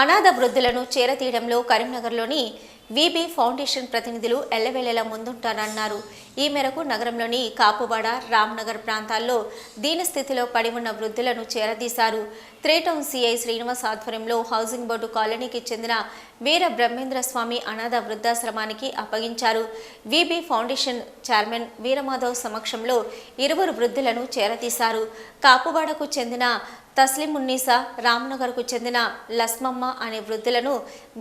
అనాథ వృద్ధులను చేరతీయడంలో కరీంనగర్లోని వీబీ ఫౌండేషన్ ప్రతినిధులు ఎల్లవేళలా ముందుంటారన్నారు. ఈ మేరకు నగరంలోని కాపువాడ రామ్నగర్ ప్రాంతాల్లో దీనస్థితిలో పడి ఉన్న వృద్ధులను చేరదీశారు. త్రేటౌన్ సిఐ శ్రీనివాస్ ఆధ్వర్యంలో హౌసింగ్ బోర్డు కాలనీకి చెందిన వీర బ్రహ్మేంద్ర స్వామి అనాథ వృద్ధాశ్రమానికి అప్పగించారు. వీబీ ఫౌండేషన్ చైర్మన్ వీరమాధవ్ సమక్షంలో ఇరువురు వృద్ధులను చేరదీశారు. కాపువాడకు చెందిన తస్లిమున్నీసా రామ్నగర్కు చెందిన లస్మమ్మ అనే వృద్ధులను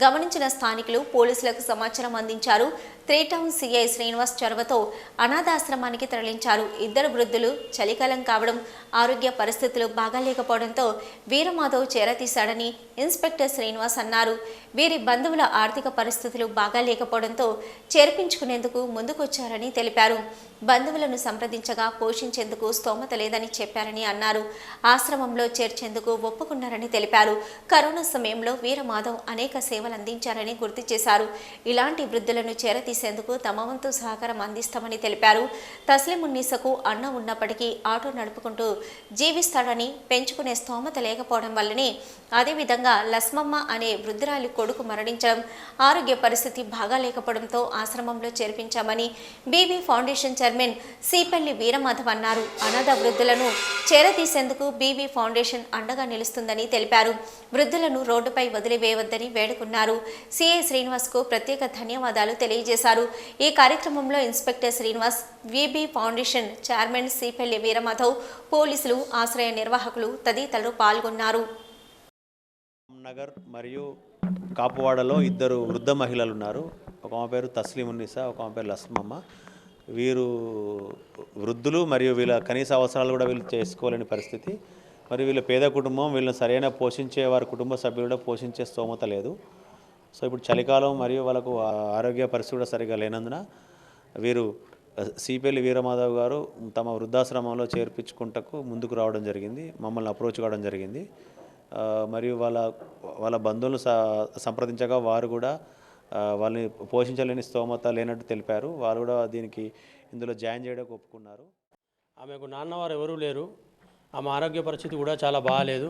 గమనించిన స్థానికులు పోలీసులకు సమాచారం అందించారు. త్రీ టౌన్ సిఐ శ్రీనివాస్ చొరవతో అనాథాశ్రమానికి తరలించారు. ఇద్దరు వృద్ధులు చలికాలం కావడం ఆరోగ్య పరిస్థితులు బాగాలేకపోవడంతో వీరమాధవ్ చేరతీశాడని ఇన్స్పెక్టర్ శ్రీనివాస్ అన్నారు. వీరి బంధువుల ఆర్థిక పరిస్థితులు బాగాలేకపోవడంతో చేర్పించుకునేందుకు ముందుకొచ్చారని తెలిపారు. బంధువులను సంప్రదించగా పోషించేందుకు స్తోమత లేదని చెప్పారని అన్నారు. ఆశ్రమంలో చేర్చేందుకు ఒప్పుకున్నారని తెలిపారు. కరోనా సమయంలో వీరమాధవ్ అనేక సేవలు అందించారని గుర్తు చేశారు. ఇలాంటి వృద్ధులను చేరతీసేందుకు తమ వంతు సహకారం అందిస్తామని తెలిపారు. తస్లిమున్నీసకు అన్న ఉన్నప్పటికీ ఆటో నడుపుకుంటూ జీవిస్తాడని పెంచుకునే స్తోమత లేకపోవడం వల్లనే అదేవిధంగా లస్మమ్మ అనే వృద్ధురాలి కొడుకు మరణించడం ఆరోగ్య పరిస్థితి బాగాలేకపోవడంతో ఆశ్రమంలో చేర్పించామని BB foundation chairman Seepalli Veeramadhav అన్నారు. అనాథ వృద్ధులను చేరతీసేందుకు బీబీ ఫౌండేషన్ అండగా నిలుస్తుందని తెలిపారు. వృద్ధులను రోడ్డుపై వదిలివేయవద్దని వేడుకున్నారు. సిఐ శ్రీనివాస్కు ప్రత్యేక ధన్యవాదాలు తెలియజేశారు. ఈ కార్యక్రమంలో inspector Srinivas VB foundation chairman Sipalli Veeramadhav పోలీసులు ఆశ్రయ నిర్వాహకులు తదితరులు పాల్గొన్నారు. నగర్ మరియు కాపువాడలో ఇద్దరు వృద్ధ మహిళలు ఉన్నారు ఒక ఆమె పేరు తస్లీమున్నిసా ఒక ఆమె పేరు లస్మమ్మ. వీరు వృద్ధులు మరియు వీళ్ళ కనీస అవసరాలు కూడా వీళ్ళు చేసుకోలేని పరిస్థితి. మరి వీళ్ళ పేద కుటుంబం వీళ్ళని సరైన పోషించే వారి కుటుంబ సభ్యులు కూడా పోషించే స్తోమత లేదు. సో ఇప్పుడు చలికాలం మరియు వాళ్ళకు ఆరోగ్య పరిస్థితి కూడా సరిగా లేనందున వీరు సిపిఎల్ వీరమాధవ్ గారు తమ వృద్ధాశ్రమంలో చేర్పించుకుంటకు ముందుకు రావడం జరిగింది మమ్మల్ని అప్రోచ్ కావడం జరిగింది. మరియు వాళ్ళ వాళ్ళ బంధువులను సంప్రదించగా వారు కూడా వాళ్ళని పోషించలేని స్తోమత లేనట్టు తెలిపారు. వారు కూడా దీనికి ఇందులో జాయిన్ చేయడానికి ఒప్పుకున్నారు. ఆమెకు నాన్నవారు ఎవరూ లేరు. ఆమె ఆరోగ్య పరిస్థితి కూడా చాలా బాగాలేదు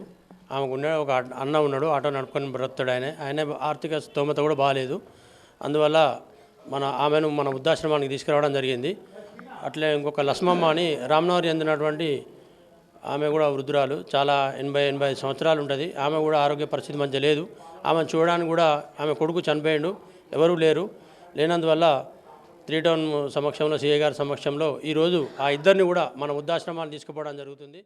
ఆమెకు ఉండే ఒక అన్న ఉన్నాడు ఆటో నడుపుకొని బ్రతుడు ఆయన. ఆయన ఆర్థిక స్తోమత కూడా బాగాలేదు అందువల్ల మన ఆమెను మన వృద్ధాశ్రమానికి తీసుకురావడం జరిగింది. అట్లే ఇంకొక లక్ష్మమ్మ అని రామ్నవరి చెందినటువంటి ఆమె కూడా వృద్ధురాలు. చాలా ఎనభై ఎనభై ఐదు సంవత్సరాలు ఉంటుంది. ఆమె కూడా ఆరోగ్య పరిస్థితి మధ్య లేదు. ఆమెను చూడడానికి కూడా ఆమె కొడుకు చనిపోయాడు. ఎవరూ లేరు. లేనందువల్ల త్రీ టౌన్ సమక్షంలో సిఐ గారి సమక్షంలో ఈరోజు ఆ ఇద్దరిని కూడా మన వృద్ధాశ్రమాన్ని తీసుకుపోవడం జరుగుతుంది.